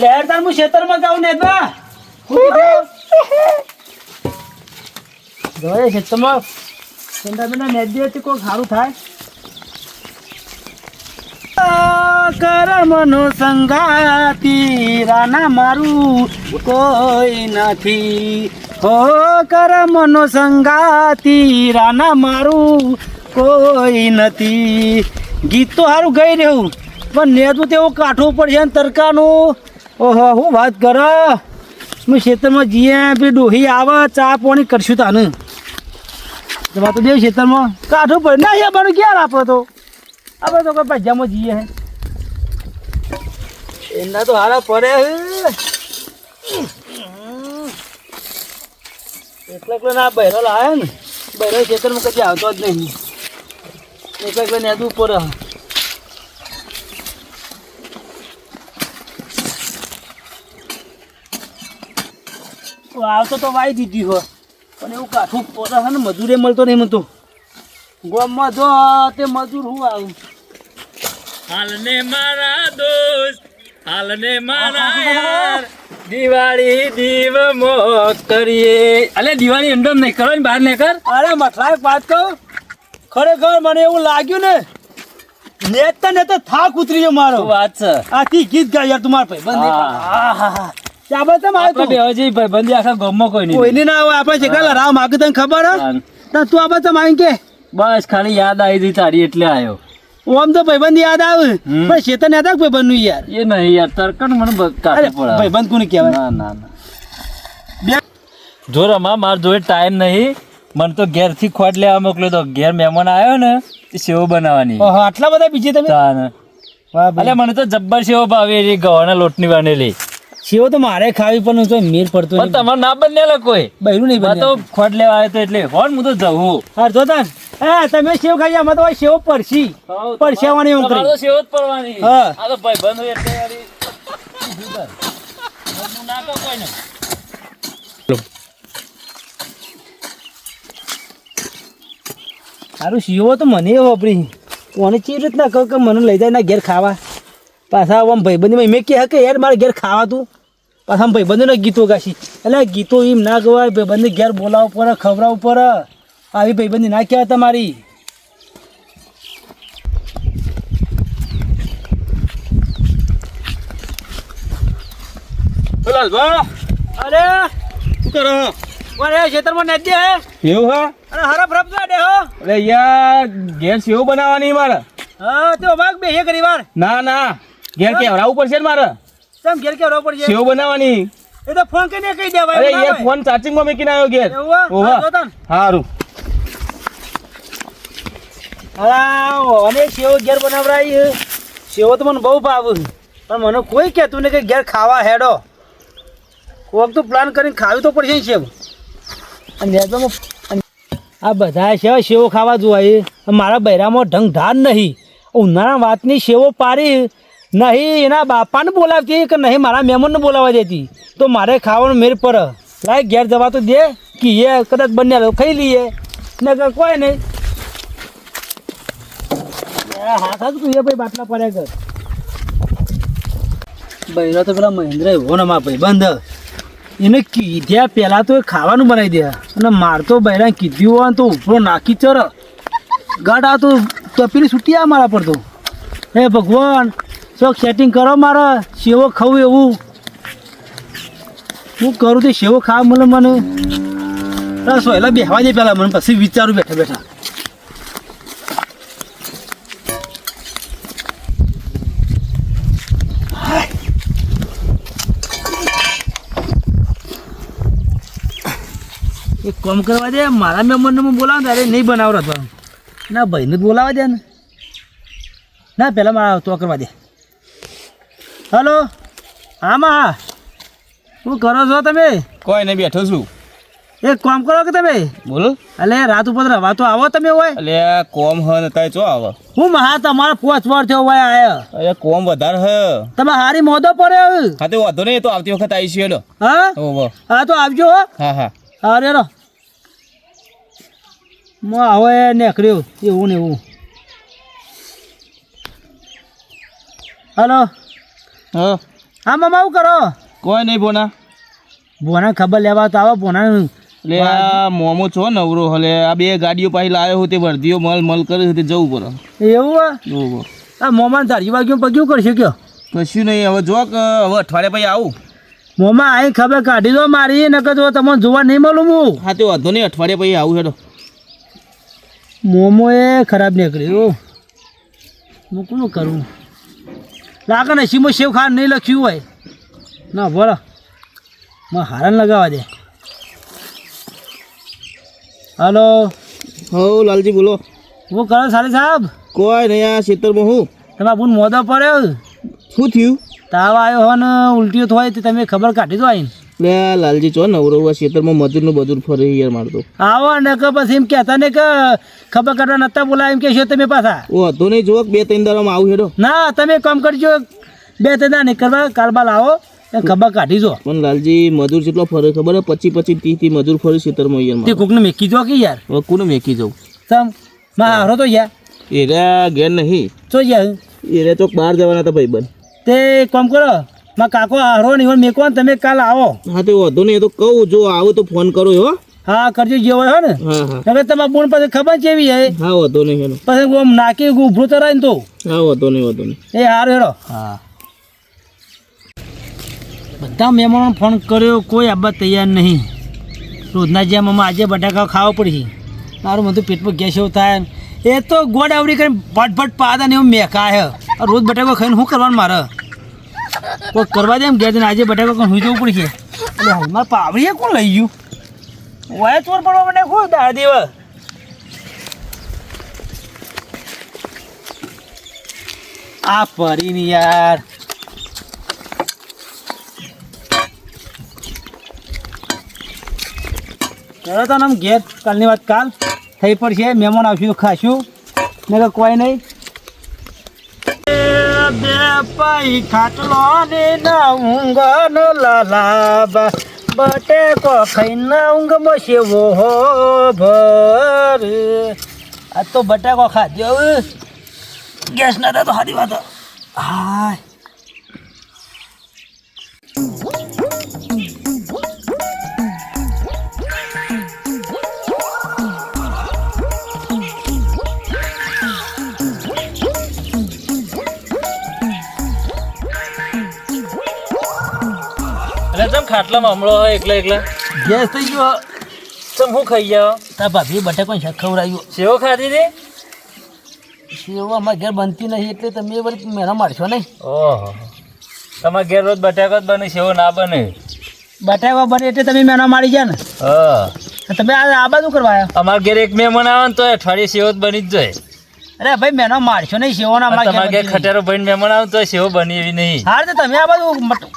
લહેરદાર હું ખેતરમાં જાઉં ને બા જોયે ખેતરમાં? પેંડા પેંડા નેટ દે તો કોઈ સારું થાય કરમનો સંગાતી રાના મારું કોઈ નથી. હો કરમનો સંગાતી રાના મારું કોઈ નથી. ગીત તો સારું ગઈ રહ્યું, પણ નેદું તેવું કાઠું પડશે તરકાનું ઓહો, હું વાત કર? હું ખેતરમાં જઈએ પેલી ડોહી આવે, ચા પાણી કરશું તાને. જવા તો જઈએ ખેતરમાં? કાઠું પડે. ના યાર મારું ક્યાં આપો તો? આપણે તો કોઈ પૈજામાં જઈએ હે. એના તો હારા પડે એટલે એટલે ના બહેરો લાવે ને. બહેરો ખેતરમાં કદી આવતો જ નહીં. એટલે એટલે નેદું પડે. આવતો તો વાઈ દીધી હો. પણ એવું કાઠું પોતા છે ને મજૂરે મળતો નહીં મળતો. ગામમાં જો તે મજૂર હું આવું? હાલને મારા દોસ્ત હાલને મારા યાર. દિવાળી દીવ મો કરીએ. અલે દિવાળી અંદર નહીં કરો ને બહાર નહીં કર અરે એક વાત કહું? ખરેખર મને એવું લાગ્યું ને નેતા નેતા થાક ઉતરી ગયો મારો. વાત છે? આથી ગીત ગાય યાર તમારા ભાઈ. બંધ હા. હા ત્યાં બધા તમે બે હજી ભાઈબંધી આખા ગામમાં કોઈ નહીં. કોઈને ના આવે આપણે છે રામ આગળ તને ખબર હે? તું આ આવી કે. બસ ખાલી યાદ આવી હતી તારી એટલે આવ્યો આમ તો ભાઈબંધ યાદ આવે. પણ શેતન યાદ આવે ભાઈબંધનું યાર? એ નહીં યાર તરકણ મને બ- અરે કાઢવું પડે ભાઈબંધ કોને કહેવાય? ના ના ના. જો રમા માર જોડે ટાઈમ નહીં. મને તો ઘેરથી ખોટ લેવા મોકલ્યો તો ઘેર મહેમાન આવ્યો ને એ સેવ બનાવવાની. આટલા બધા બીજી તમે? અલે મને તો જબ્બર સેવ ભાવે ગવાના લોટની બનેલી સેવો તો મારે ખાવી પણ તો મેર પડતો પણ તમારે ના બને કોઈ. બહેરું નહીં તો ખોટ લેવા આવ્યો તો એટલે. હોન હું તો જવું હા. જો તાન. હા તમે સેવ ખાઈ અમારે તો સેવ પડશી પરસેવાની હું કરી. તો જ પડવાની હા. આ તો ભાઈ બંધ એટલે હું ના કહું કોઈને. સારું શિવો તો મને વાપરી કોને ચી રીતના કહું કે મને લઈ જાય ના ઘેર ખાવા? પાછા આમ ભાઈબંધીમાં મેં કહે કે યાર મારે ઘેર ખાવા તું પાછા આમ ભાઈબંધોના ગીતો ગાશી. એટલે ગીતો એમ ના ગવાય ભાઈબંધી ઘેર બોલાવવું પડે ખવડાવવું પડે. આવી ભાઈબંધી ના કહેવાય તમારી. અરે શું કરો અરે ખેતરમાં નથી હે. એવું હા? અરે હરફ રફ દે હો. અરે યાર ગેસ એવું બનાવવાની મારે. હા તો ભાગ બે હે કરી વાર. ના ના. ઘેર કેવડાવવું પડશે ને મારે? કેમ ઘેર કેવડાવવું પડશે? સેવ બનાવવાની. એ તો ફોન કરીને કહી દેવાય અરે યાર. ફોન ચાર્જિંગમાં મૂકીને આવ્યો ઘેર. એવું હે? ઓહો. હા, જો તાન. સારું હા અને સેવ ઘેર બનાવરાય સેવ તો મને બહુ ભાવ પણ મને કોઈ કહેતું ને કે ઘેર ખાવા હેડો. કોક તો પ્લાન કરીને ખાવી તો પડશે સેવ. અને આ બધા સેવા સેવો ખાવા જોવાય મારા બૈરામાં ઢંગ ધાર નહીં. ઉનાળા વાતની સેવો પારી નહીં, એના બાપાને બોલાવતી કે નહીં, મારા મહેમાનને બોલાવવા દેતી તો મારે ખાવાનું મેર પર લાય, ઘેર જવા તો દે. કી એ કદાચ બંને ખાઈ લઈએ. ને કોઈ નહીં. હાથ હાથ તું ભાઈ, બાટલા પડ્યા કર. બૈરો તો પેલા મહેન્દ્ર એવો ને મારા ભાઈ બંધ. એને કીધ્યા પહેલાં તો એ ખાવાનું બનાવી દે. અને માર તો બૈરા કીધું હોય તો નાખી ચર ગાડા તો તપીલી છૂટી આ મારા પર તો. હે ભગવાન. ચોક સેટિંગ કરો મારે, સેવો ખાવું એવું. હું કરું તે સેવો ખાવા મળે મને. અરે સોયલા બેહવા દે પહેલાં મને, પછી વિચારું બેઠા બેઠા. એક કામ કરવા દે, મારા મહેમાનને હું બોલાવું અરે નહીં બનાવ હતો ના ભાઈને જ બોલાવા દે ને. ના પહેલાં મારા તો કરવા દે. હલો? હા માં શું કરો છો તમે? કોઈ નહીં બેઠો છું. એક કામ કરો કે તમે? બોલો. અલે રાત ઉપર રવા તો આવો તમે હોય. અલે કોમ હ ને તાય ચો આવો? હું મહા તમારા પોચ વાર થયો હોય આયા. અરે કોમ વધારે હ. તમે હારી મોદો પડ્યો હા તે વાંધો નહીં તો આવતી વખત આવી છે હેલો હા? ઓહો હા. તો આવજો હો. હા હા. અરે રો મો હવે નીકળ્યું એવું ને એવું. હલો. હા. હા મામા આવું કરો. કોઈ નહીં બોના બોના ખબર લેવા તો આવો બોના એટલે આ મોમો છો નવરો. હલે આ બે ગાડીઓ પાછી લાવ્યો હોય તે વર્દીઓ મલ મલ કરે તે જવું પડે. એવું હે? જોવો આ મોમાં તારી વાગ્યું પગ્યું કરશે કયો? કશું નહીં હવે જો કે હવે અઠવાડિયા પછી આવું. મોમાં આઈ ખબર કાઢી દો મારી નકર તો તમને જોવા નહીં મળું હું. હા તે વાંધો નહીં અઠવાડિયા પછી આવું હેડો. મોમો એ ખરાબ નીકળ્યું. હું કોનું કરું? લાગે ને સીમો શેવ ખાન નહીં લખ્યું હોય. ના બોલો. માં હારણ લગાવવા દે. હલો. હો લાલજી બોલો. હું કરો સાલી સાહેબ? કોઈ નહીં આ ખેતરમાં હું. તમે બુન મોદો પડ્યો. શું થયું? તાવ આવ્યો હોય ને ઉલટીઓ થાય તો તમે ખબર કાઢી દો આઈને. લે લાલજી ચો નવરો આ ખેતરમાં મજૂરનું બધું ફરે યાર મારતો. આવો ને કે પછી એમ કહેતા ને કે ખબર કરવા નતા બોલાય એમ કહેશો તમે પાછા. ઓ તો નહીં જોક બે ત્રણ દાડામાં આવું હેડો. ના તમે કામ કરજો બે ત્રણ નહીં નીકળવા કાલબાલ આવો ખબર કાઢી જો. પણ લાલજી મજૂર જેટલો ફરે ખબર હે પછી તી ત્રીસ મજૂર ફરે ખેતરમાં યાર તે. કોકને મેકી જો કે યાર? કોને મેકી જાઉં તમમાં હારો તો યાર. એરા ઘેર નહીં. તો યાર. એરા ચોક બહાર જવાના હતા બન તે કામ કરો માં કાકો હારો નહીં હોય મેકવાન તમે કાલ આવો. હા તે વાંધો નહીં તો કહું જો આવો તો ફોન કરો હો. હા કરજો જે હોય ને. હવે તમારા બોન પાસે ખબર કેવી હે? હા વાંધો નહીં હેલો. પછી આમ નાખી ઉભરું તો ને તો. હા વાંધો નહીં વાંધો નહીં. એ હારો હેરો હા. બધા મહેમાનો ફોન કર્યો કોઈ આબા તૈયાર નહીં. રોજના જેમ અમે આજે બટાકા ખાવા પડશે મારું બધું પેટમાં ગેસ એવું થાય એ તો ગોડ આવડી કરીને ભટભટ પાદા ને એવું મેકા હે. રોજ બટાકો ખાઈને શું કરવાનું મારે? કોઈ કરવા દે ઘેર આજે બટાકો કોણ સુઈ જવું પડશે? એટલે હવે પાવડીએ કોણ લઈ ગયું? વાય ચોર પડવા માટે કોઈ દાળ દેવા. આ પરીની યાર. ચલો તો આમ ઘેર, કાલની વાત કાલ. થઈ પડશે, મહેમાન આવશું તો ખાશું. ને કોઈ નહીં. પાઈ ખાટલો ને ના ઊંઘ નો લાલાબા. બટેકો ખાઈને ઊંઘમાં સેવો હો ભર. આ તો બટાકો ખાધ્યો ગેસ ના તો સારી વાત. હાય. ખાટલામાં હમળો હોય એકલા એકલા. ગેસ થઈ ગયો. તમે શું ખાઈ જાઓ તા ભાભી બટાકો ખવડાવ્યું. સેવો ખાધી હતી? સેવો અમારા ઘેર બનતી નહીં એટલે તમે વળી મેળા મારશો નહીં. ઓહો. તમારા ઘેર રોજ બટાકો જ બને સેવો ના બને. બટાકા બને એટલે તમે મેળા મારી ગયા ને? હા. તમે આ આ બાજુ કરવા આવ્યા? અમારા ઘેર એક મહેમાન આવે ને તો અઠવાડિયે સેવો જ બની જ જાય. અરે ભાઈ મેનો મારશો નહીં સેવો ના અને તમારે ખટેરો ભાઈ મહેમાન આવે તો સેવો બની એવી નહીં. હાર તો તમે આ બાજુ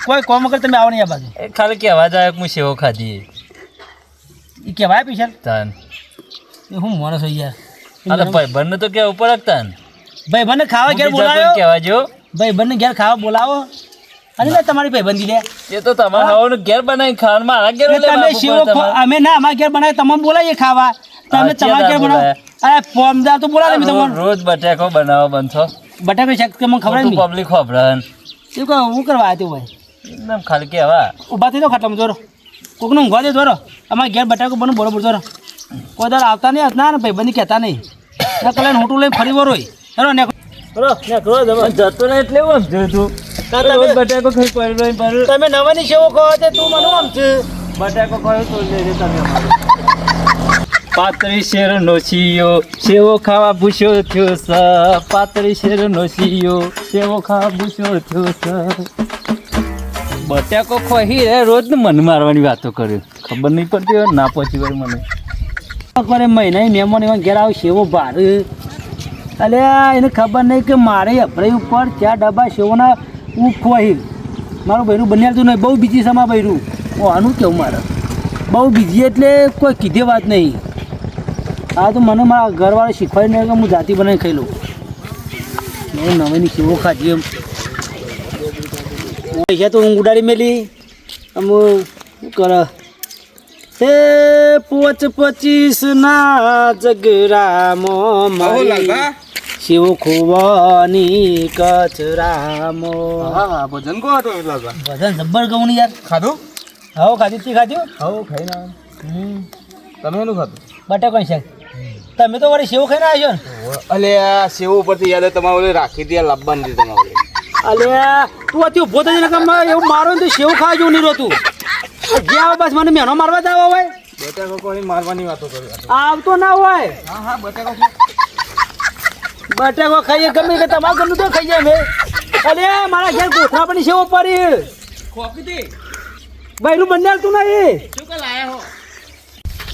કોઈ કોમ વગર તમે આવો નહીં આ બાજુ. ખાલી કહેવા જાય હું સેવો ખાધી. એ કહેવાય પૈસા તાન. એ હું માણસ હોય યાર. અરે ભાઈ બંને તો કેવું પડે કે તાન. ભાઈ બંને ખાવા ઘેર બોલાવો કહેવા જો ભાઈ બંને ઘેર ખાવા બોલાવો. અને લે તમારી ભાઈબંધી લે એ તો તમારે ખાવાનું ઘેર બનાવી ખાવાનું મારા ઘેર તમે. અમે ના અમારા ઘેર બનાવી તમે બોલાવીએ ખાવા. તમે તમારે ઘેર બનાવો? અરે પોમદાર તો બોલાવે તમે રોજ- તમને. રોજ બટેકો બનાવો બનશો છે કે મને ખબર નહીં? પબ્લિક ખબરન શું કહો હું કરવા આવ્યો ભાઈ? એકદમ ખાલી કેવા? ઊભા થઈ દો ખાટલામાં જોરો. કોકનું ઊંઘવા દે જોરો. અમારે ઘેર બટાકો બનો બરોબર જોરો. કોઈ દર આવતા નહીં ના ને ભાઈ બની કહેતા નહીં. ને કલાને હોટું લઈને ફરી વરોય હેરો ને જતો ને એટલે એવું સમજ્યું તું રોજ બટાકો ખાઈ પડ્યો તમે નવાની સેવો કહો છે તું મને આમ છે. બટાકો કહો તો લેજે તમે પાતળી શેર નો સીયો સેવો ખાવા ભૂસ્યો થયો સ, પાતળી શેર નો શિયો સેવો ખાવા ભૂસ્યો થયો સ. બટાકો ખોહી રે રોજ મન મારવાની વાતો કર્યો. ખબર નહીં પડતી હોય, ના પહોંચી વળી મને. કરે મહિના મહેમાન એવા ઘેર આવે, સેવો ભાર. અલે, એને ખબર નહીં કે મારે અભરાઈ ઉપર ચાર ડબ્બા સેવોના ઉખવાહી મારું બૈરું બન્યા તો નહીં, બહુ બીજી સમા બૈરું હું આનું કેવું મારે? બહુ બીજી એટલે કોઈ કીધે વાત નહીં. આ તો મને મારા ઘરવાળા શીખવાડી નહીં કે હું જાતિ બનાવી ખાઈ લઉં. મેં નવીની સેવો ખાધી એમ. પૈસા તો હું ઉડાડી મેલી. આમ શું કરે. તે પોચ પચીસ ના જગરામો મારી. શિવ ખુવાની કચરામો હા હા ભજન કો હતો એટલા ભજન જબ્બર કહું ને યાર. ખાધું? હવ ખાધી. તી ખાધ્યું હવ ખાઈ ના તમે એનું ખાધું? બટાકા શાક. તમે તો વળી સેવ ખાઈને આવ્યો ને? અલે આ સેવ ઉપરથી યાદ તમારે ઓલી રાખી દે લાવવાની હતી તમારે અલે તું અતિ ઊભો થઈ ને એવું મારો ને તો સેવ ખાવા જેવું નહીં રહેતું. જે આવે બસ મને મેનો મારવા જ આવે હોય. બટાકો કોઈ મારવાની વાતો કરી આવતો ના હોય. હા હા બટાકો બટાકો ખાઈએ ગમે કે તમારા ઘરનું તો ખાઈએ અમે. અલે મારા ઘેર કોથળા પણ સેવ પડી ખોકી હતી? બૈરું બંને તું નહીં. શું કે લાયા હો?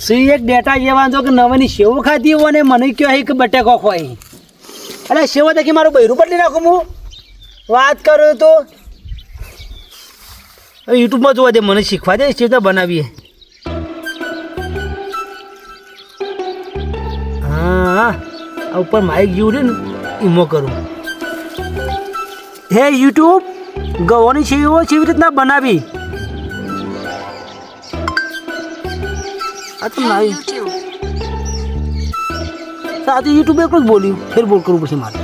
સી એક ડેટા જેવા જો કે નવાની સેવ ખાધી હોય ને મને કયો એક બટાકો એટલે સેવો દેખી મારું બૈરું બદલી નાખું હું? વાત કરું તો? યુટ્યુબમાં જોવા દે, મને શીખવા દે સીધા બનાવીએ? હા, આ ઉપર માઇક જેવું છે ને, ઈમો કરું. હે યુટ્યુબ, ગવાની સેવો કેવી રીતના બનાવી? આ તો Hey નહીં YouTube. સાથે યુટ્યુબ એકલું જ બોલ્યું ફેર બોલ કરવું પછી મારે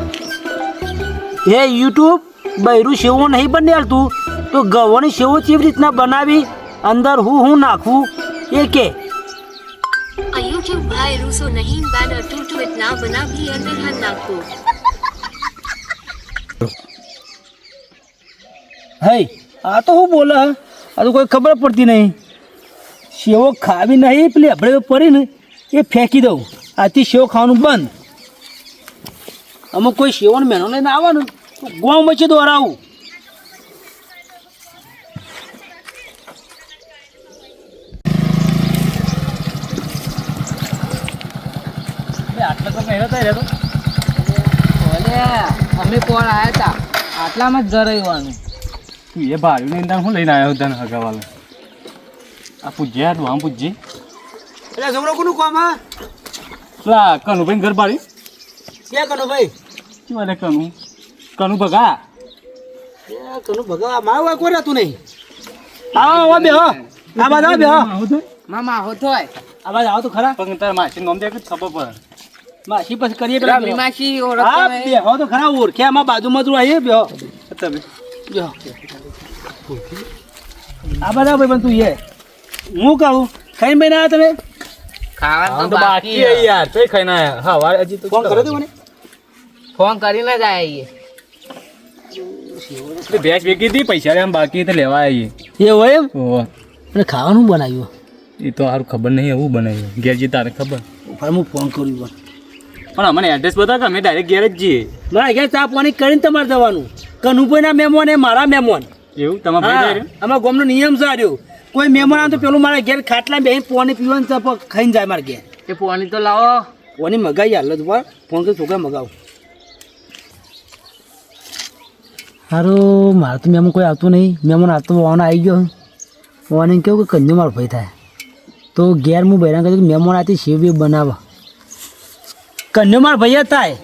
હે યુટ્યુબ બૈરું સેવો નહીં બને તું તો ગવાની સેવો કેવી રીતના બનાવી અંદર હું હું નાખવું એ કે આ YouTube ભાઈ રૂસો નહીં બેનર ટુ ટુ ઇટ ના બનાવી અંદર હા નાખો હે આ તો હું બોલે હે આ તો કોઈ ખબર પડતી નહીં સેવો ખાવી નહીં પેલી આપણે પડી ને એ ફેંકી દઉં. આથી સેવ ખાવાનું બંધ. અમુક કોઈ સેવનો મહેનો લઈને આવવાનું? તો ગોમ વચ્ચે દોરાવું. આટલા તો મહેનત રહેતો અમે કોણ આવ્યા હતા આટલામાં જ ઘર તું એ ભાડ્યું ને હું લઈને આવ્યો તને હગાવાલો. આ પૂજ્યા તું આમ પૂજ્ય એટલે છોકરો કોનું કામ હા? પેલા કનુભાઈ ઘર બાળી ક્યાં કનો ભાઈ શું વાલે કનુ? કનુ ભગા? એ કનો ભગા? મારા વાય કોઈ રહેતું નહીં? આવો બે હો. આ બાદ આવો બે હો. મામા હો તો આ બાદ આવો તો ખરા? પણ તારા માસી નોમ દે કે ખબર પડે. માસી પછી કરીએ પેલા માસી હા ઓળખતો બે હો તો ખરા ઓળખે. આમાં બાજુમાં જ આવીએ બે હો. તમે. બે હો. આ બધા ભાઈ પણ તું એ. હું કહું ખાઈને ભાઈ ના તમે? ખાવાનું તો બાકી હે યાર. તોય ખાઈ ના હા વાર હજી તો ફોન કર્યો તો મને? ફોન કરીને જ આવીએ ભેંસ વેચી હતી પૈસા આમ બાકી તો લેવા આવીએ એ હોય એમ? અને ખાવાનું બનાવ્યું? એ તો સારું ખબર નહીં એવું બનાવ્યું. ઘેર જઈ તારે ખબર. ભાઈ હું ફોન કર્યું પણ પણ અમને એડ્રેસ બતા અમે ડાયરેક્ટ ઘેર જ જઈએ. મારા ઘેર ચા પાણી કરીને તમારે જવાનું. કનુભાઈના મહેમાન એ મારા મહેમાન. એવું? તમારા અમારા ગામનો નિયમ છે આર્યો કોઈ મહેમાન આવે તો પેલું મારા ઘેર ખાટલા બે પોણી પીવાનું છે ખાઈને જાય મારા ઘેર. એ પોણી તો લાવો. પોણી મગાવી હાલ જ પર ફોન કરી છોકરા મગાવ. સારું મારે તો મહેમાન કોઈ આવતું નહીં. મહેમાન આવતો ઓન આવી ગયો. વાને કેવું કે કંજો મારો ભાઈ થાય. તો ઘેર હું બહેરા કહ્યું મહેમાન આથી શિવ બી બનાવો. કંજો મારો ભાઈ થાય.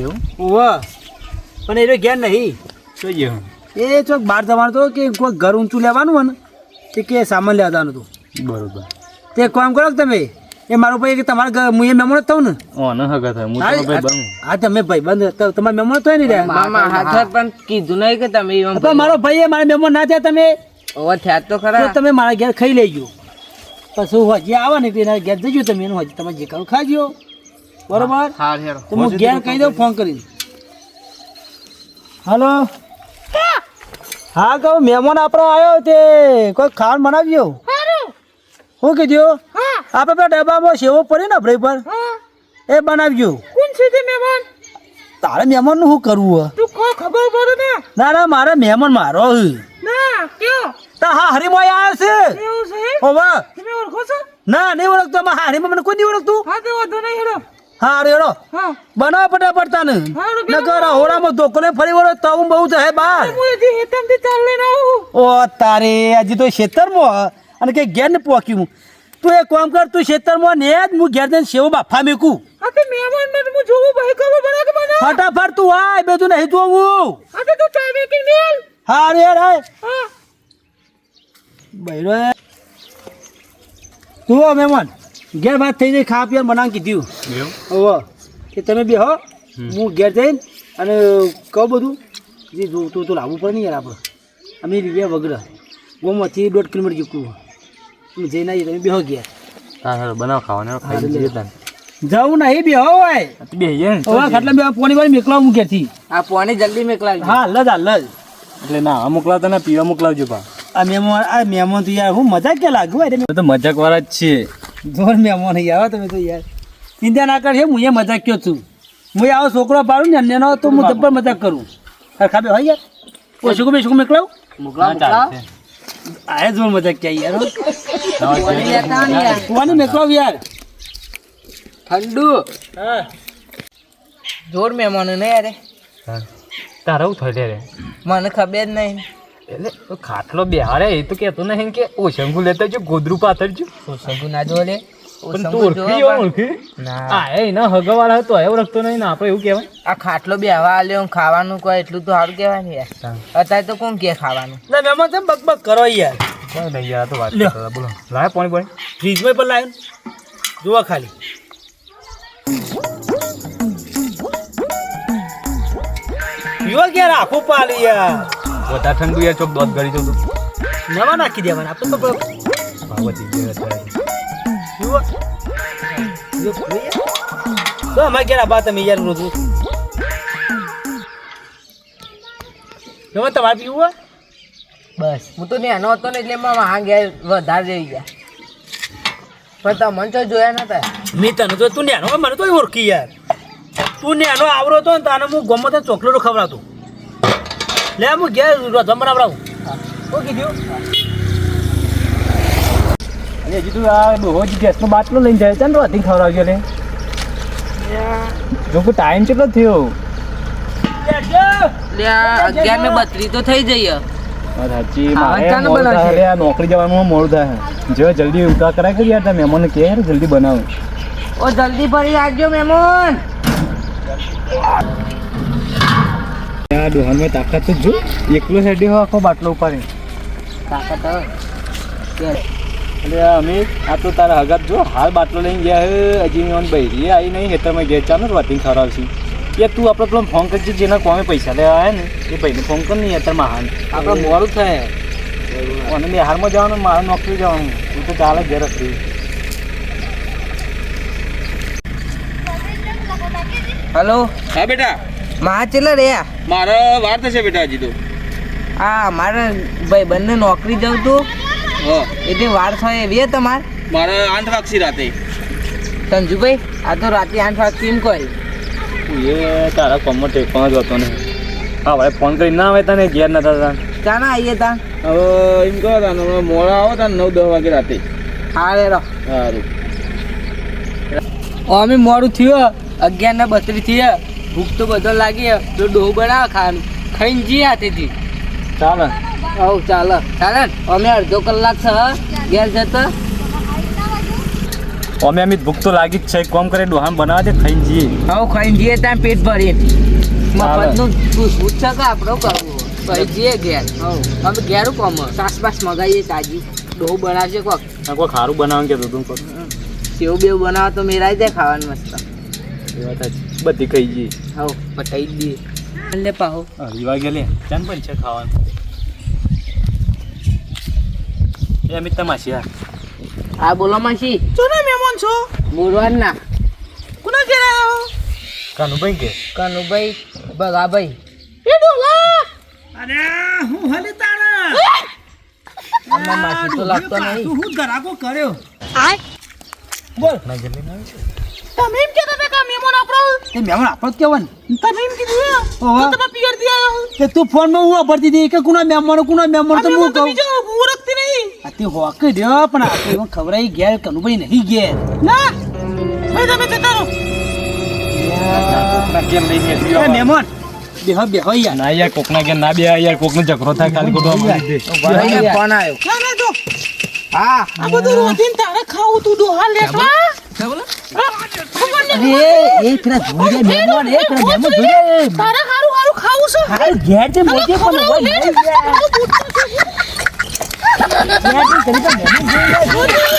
એવું? ઓવા પણ એ ઘેર નહીં. એ ચોક બહાર જવાનું તો કે કોઈ ઘર ઊંચું લેવાનું હોય ને? તે કે સામાન લેવા હતું. બરોબર. તે એક કામ કરો તમે? એ મારો ભાઈ કે તમારા હું એ મહેમાન થઉં ને. ઓ ન હગા થાય. હું તમારો ભાઈ બનું હા તમે ભાઈ બંધ તમારા મહેમાન થાય ને રે મામા હાથર પણ કીધું નહીં કે તમે એમ પણ મારો ભાઈ એ મારા મહેમાન ના થયા તમે? ઓ થયા તો તો ખરા તમે મારા ઘેર ખાઈ લેજો. પછી હું હજી આવે ને એના ઘેર જજો તમે એનું હજી તમે જે કરો ખાજો. બરોબર? હા હેરો તો હું ઘેર કહી દઉં ફોન કરીને. હાલો? હા કહું મહેમાન આપણો આવ્યો તે. કોઈ ખાવાનું બનાવજો શું કીધું આપણે પેલા ડબ્બામાં સેવો પડી ને ભાઈ પર. એ બનાવજો કોણ છે તે મહેમાન? તારે મહેમાનનું શું કરવું? તું કો ખબર પડે ને? ના ના મારે મહેમાન મારો હે. ના કયો? તા હા આવ્યો છે. એવું છે હોવે. તમે ઓળખો છો? ના નહીં ઓળખતો મારા હરીમાં મને કોઈ નહીં ઓળખતું. હા તે હા બનાવ ફટાફટ તાને. નકર ધોકોને ફરી વળો તો બહુ જાય બાર. ઓ તારે હજી તો ખેતરમાં અને કે ઘેર ને પોક્યું. તું એ કામ કર તું ખેતરમાં ને જ હું ઘેર જઈને સેવ બાફા મેકું. તે ને મને ફટાફટ તું આય બધું નહીં જોવું હા રે હા. બૈરો તું મહેમાન. ઘેર વાત થઈ જાય ખા પીવા બનાવી કીધું. ઓ કે તમે બે હો હું ઘેર જઈને અને કહું બધું. જે જોતું તો લાવવું પડે ને યાર આપણે. અમે લીધે વગર. ગોમાંથી દોઢ કિલોમીટર જીકવું જઈને આવીએ તમે બેહો ઘેર. બનાવ ખાવાનું. ખાઈ જવું નહીં બેહો હોય બે ખાટલા બે. પોણી વાળી મેકલાવ હું ઘેરથી. આ પોણી જલ્દી મેકલાવજો. હા હાલ જ લજ એટલે ના મોકલાવતા ને પીવા મોકલાવજો પા આ મહેમાન આ મહેમાન તો યાર હું મજાક ક્યાં લાગ્યું હોય તો મજાક વાળા જ છીએ જોર મહેમાન નહીં આવો તમે તો યાર. ચિંતા ના કરશે હું એ મજાક કયો છું. હું આવો છોકરો પાડું ને અન્યનો તો હું જબ્બર મજાક કરું. ખાબે હોય યાર? ઓછું બેસું મેકલાવ? આ જોર મજાક ક્યાં યાર કોની મેકલાવ યાર. ઠંડુ. હા. જોર મહેમાનો ને યાર તારે થાય રે. મને ખબર જ નહીં. એટલે તો ખાટલો બેહારે એ તો કેતો નહીં કે ઓશંગુ લેતા જો ગોદરું પાથરજો સગુ ના જો લે. પણ તું ઓળખી ઓળખી? ના. આ એ ના હગવાળા હતો એ ઓળખતો નહીં ને આપણે એવું કહેવાય. આ ખાટલો બે હવા આલ્યો ખાવાનું કોઈ એટલું તો સારું કહેવાય ને યાર. અત્યારે તો કોણ કે ખાવાનું? ના મહેમાન તમે બક બક કરો યાર. કોઈ નહીં યાર તો વાત લ્યો. કરતા. બોલો. લાય પાણી પાણી. ફ્રીજમાં પણ લાવ્યો જોવા ખાલી. પીવા ક્યાં આખું પાલી યાર? વધારે ઠંડુ યાર ચોક દોધ ગળી જતું નવા નાખી દેવાના આપણે તો ભાવ વધી ગયો યાર. તો અમારે ક્યાં આબા તમે યાર રોજ ગમે તમારે પીવું હોય? બસ. હું તો નાનો હતો ને એટલે એમાં હા ઘેર વધારે રહી ગયા. પણ તમને તો જોયા નતા. મેં તને તો તું નેનો મને તો ઓળખી યાર. તું નેનો આવરો હતો ને તને હું ગમે તો ચોકલેટો ખવડાવતો. લે હું ઘેર બનાવડાવું શું કીધું? અને હજી તું આ રોજ ગેસનો બાટલો લઈને જાય છે ને રોધી ખવડાવજો લે. જો કે ટાઈમ કેટલો થયો? અગિયાર ને બત્રીસ તો થઈ જઈએ. ચાલો નોકરી જવાનું મોડું થાય. જો જલ્દી ઉતા કરાય કરી યાર તમે મહેમાનને કહે યાર જલ્દી બનાવો. ઓ જલ્દી ફરી આવજો મહેમાન. આ ડોહાનમાં તાકાત તો જો. એકલો હેડી હોય આખો બાટલો ઉપાડી તાકાત. એટલે અમે આ તો તારા હગાત જો હાલ બાટલો લઈને ગયા હે હજી ઓન બૈરી આવી નહીં હેતરમાં ગયા ચાલો ને વાતી ખવડાવશી. યાર તું આપણે પેલો ફોન કરજે જેના કોમે પૈસા લેવા આવે ને એ ભાઈને ફોન કર નહીં યાર મહાન. આપણે મોડું થાય. અને બિહારમાં જવાનું મારે નોકરી જવાનું. તું તો ચાલે ઘેર હતી હલો હા બેટા. માં ચેલા રહ્યા? મારે વાર થશે બેટા હજી તો. હા મારે ભાઈ બંને નોકરી જવું તું. હા. એટલે વાર થાય એવી તમારે? મારે આઠ વાગશી રાતે. સંજુભાઈ આ તો રાતે આઠ વાગે એમ કોઈ એ તારા કોમમાં ટેકવાનો જ હતો ને. હા ભાઈ ફોન કરી ના આવે તને ઘેર નતા તા ચાના આવીએ તા? હવે એમ કહો તા મોડા આવો તા નવ દસ વાગે રાતે. હા રે રહો. સારું અમે મોડું થયું અગિયાર ને બત્રીસ થયા. ભૂખ તો બધો લાગી તો ડોહ બનાવે ખાવાનું. ખાઈને જઈએ હાથેથી ચાલે. હવ ચાલો. ચાલે અમે અડધો કલાક છ ઘેર જતા અમે અમિત ભૂખ તો લાગી જ છે. કોમ કરે ડોહામ બનાવે છે ખાઈને જઈએ. હવ ખાઈને જઈએ ત્યાં પેટ ભરી મફતનું પૂછવું છે કે આપણો કરવું? પછી જઈએ ઘેર. હવ. અમે ઘેરું કોમ સાસ બાસ મગાવીએ તાજી. ડોહ બનાવશે કોક. કોઈ ખારું બનાવવાનું કહેતો તું કોક. સેવ બેવ બનાવો તો મેરાઈ જાય ખાવાનું મસ્ત. બધી ખાઈ જઈએ. જ દઈએ. લે પાહો. અઢી વાગે લે. ચાન પણ છે ખાવાનું. એ અમિત તમાશી હા. આ બોલો માસી. ચોના મહેમાન છો? બોલવાન ના કોના ઘેર આવ્યો કાનુભાઈ કે? કાનુભાઈ બગાભાઈ. એ ડોલા! અરે હું હલે તારા? અમ્મા માસી તો લાગતો નહીં. તું હું ધરાકો કર્યો. ના જલ્દી ના આવી છે? તમે એમ કહેતા હતા કે મહેમાન આપણો એ મહેમાન આપણો જ કહેવાનું તમે એમ કીધું ઓહો. તો તમે પિયર આવ્યો કે તું ફોનમાં હું ભરતી હતી. કે કુના મહેમાનો કુના મહેમાનો તો હું કહું? હું ઓળખતી નહીં. આ તે હોક રહ્યો પણ આ તો ખવરાઈ ખવડાવી કનુ કનુભાઈ નહીં ઘેર ના. ભાઈ તમે જતા રહો. મહેમાન બેહો બેહો યાર. ના યાર કોકના ના બે યાર કોકનો ઝઘડો થાય ખાલી ખોટો આમાં લીધે. ભાઈ ફોન આવ્યો ના ના જો. હા. આ બધું રોધીને તારે ખાવું તું ડોહા લેટવા અરે એ પેલા લે મહેમાન એ પેલા મહેમાન. લે તારે હારું હારું ખાવું છે. હાલ ઘેર છે મોજે પણ હોય નહીં યાર. ઘેર છે, તને તો મહેમાન જોઈ લે.